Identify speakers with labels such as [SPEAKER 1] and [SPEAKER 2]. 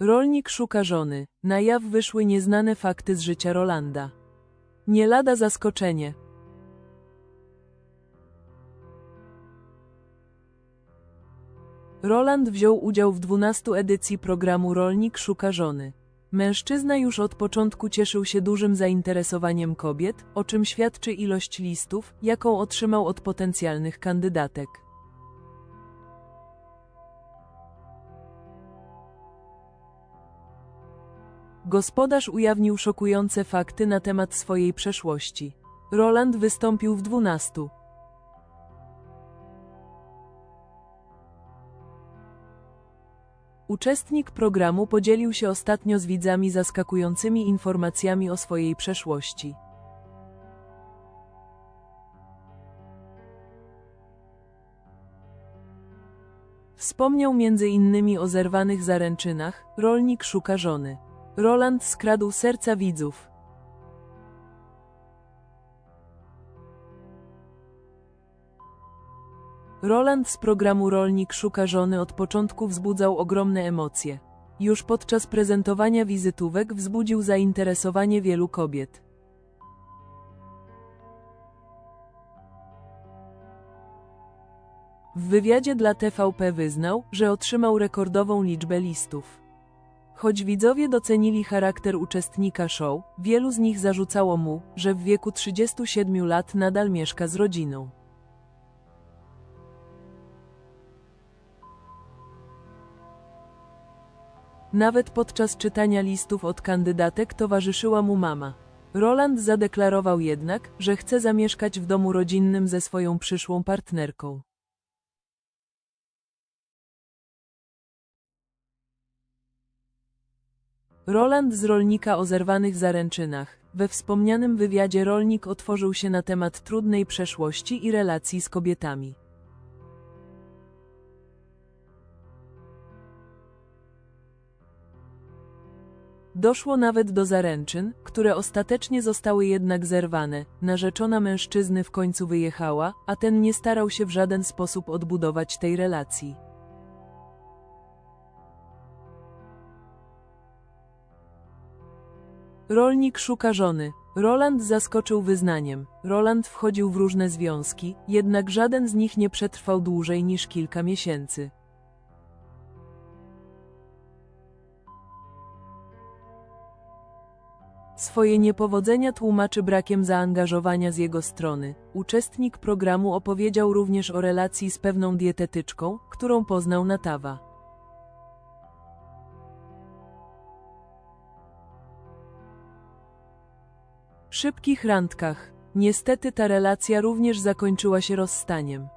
[SPEAKER 1] Rolnik szuka żony. Na jaw wyszły nieznane fakty z życia Rolanda. Nie lada zaskoczenie. Roland wziął udział w 12 edycji programu Rolnik szuka żony. Mężczyzna już od początku cieszył się dużym zainteresowaniem kobiet, o czym świadczy ilość listów, jaką otrzymał od potencjalnych kandydatek. Gospodarz ujawnił szokujące fakty na temat swojej przeszłości. Roland wystąpił w 12. Uczestnik programu podzielił się ostatnio z widzami zaskakującymi informacjami o swojej przeszłości. Wspomniał między innymi o zerwanych zaręczynach, rolnik szuka żony. Roland skradł serca widzów. Roland z programu Rolnik szuka żony od początku wzbudzał ogromne emocje. Już podczas prezentowania wizytówek wzbudził zainteresowanie wielu kobiet. W wywiadzie dla TVP wyznał, że otrzymał rekordową liczbę listów. Choć widzowie docenili charakter uczestnika show, wielu z nich zarzucało mu, że w wieku 37 lat nadal mieszka z rodziną. Nawet podczas czytania listów od kandydatek towarzyszyła mu mama. Roland zadeklarował jednak, że chce zamieszkać w domu rodzinnym ze swoją przyszłą partnerką. Roland z rolnika o zerwanych zaręczynach. We wspomnianym wywiadzie rolnik otworzył się na temat trudnej przeszłości i relacji z kobietami. Doszło nawet do zaręczyn, które ostatecznie zostały jednak zerwane. Narzeczona mężczyzny w końcu wyjechała, a ten nie starał się w żaden sposób odbudować tej relacji. Rolnik szuka żony. Roland zaskoczył wyznaniem. Roland wchodził w różne związki, jednak żaden z nich nie przetrwał dłużej niż kilka miesięcy. Swoje niepowodzenia tłumaczy brakiem zaangażowania z jego strony. Uczestnik programu opowiedział również o relacji z pewną dietetyczką, którą poznał na tawa. Szybkich randkach. Niestety ta relacja również zakończyła się rozstaniem.